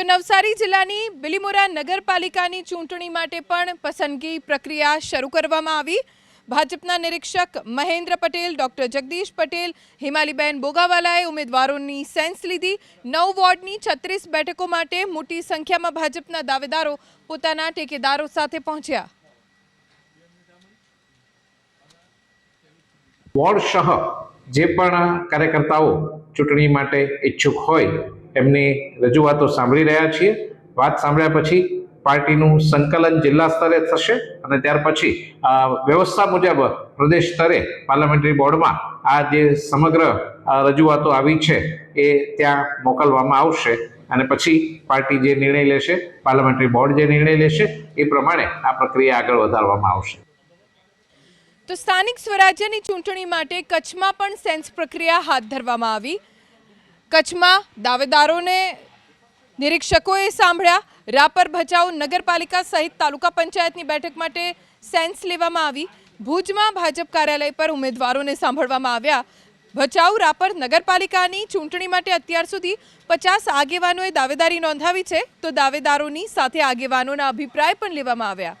તો નવસારી જિલ્લાની બિલીમોરા નગરપાલિકાની ચૂંટણી માટે પણ પસંદગી પ્રક્રિયા શરૂ કરવામાં આવી. ભાજપના નિરીક્ષક મહેન્દ્ર પટેલ, ડોક્ટર જગદીશ પટેલ, હિમાલીબેન બોગાવાલાએ ઉમેદવારોની સેન્સ લીધી. નવ વોર્ડની છત્રીસ બેઠકો માટે મોટી સંખ્યામાં ભાજપના દાવેદારો પોતાના ટેકેદારો સાથે પહોંચ્યા. વોર્ડ સહ જે પણ કાર્યકર્તાઓ ચૂંટણી માટે ઈચ્છુક હોય એમની રજૂઆતો સાંભળી રહ્યા છીએ. વાત સાંભળ્યા પછી પાર્ટીનું સંકલન જિલ્લા સ્તરે થશે અને ત્યાર પછી વ્યવસ્થા મુજબ પ્રદેશ સ્તરે પાર્લામેન્ટરી બોર્ડમાં આ જે સમગ્ર રજૂઆતો આવી છે એ ત્યાં મોકલવામાં આવશે અને પછી પાર્ટી જે નિર્ણય લેશે, પાર્લામેન્ટરી બોર્ડ જે નિર્ણય લેશે, એ પ્રમાણે આ પ્રક્રિયા આગળ વધારવામાં આવશે. તો સ્થાનિક સ્વરાજ્યની ચૂંટણી માટે કચ્છમાં પણ સેન્સ પ્રક્રિયા હાથ ધરવામાં આવી. કચ્છમાં દાવેદારોને નિરીક્ષકોએ સાંભળ્યા. રાપર ભચાઉ નગરપાલિકા સહિત તાલુકા પંચાયતની બેઠક માટે સેન્સ લેવામાં આવી. ભુજમાં ભાજપ કાર્યાલય પર ઉમેદવારોને સાંભળવામાં આવ્યા. ભચાઉ રાપર નગરપાલિકાની ચૂંટણી માટે અત્યાર સુધી પચાસ આગેવાનોએ દાવેદારી નોંધાવી છે. તો દાવેદારોની સાથે આગેવાનોના અભિપ્રાય પણ લેવામાં આવ્યા.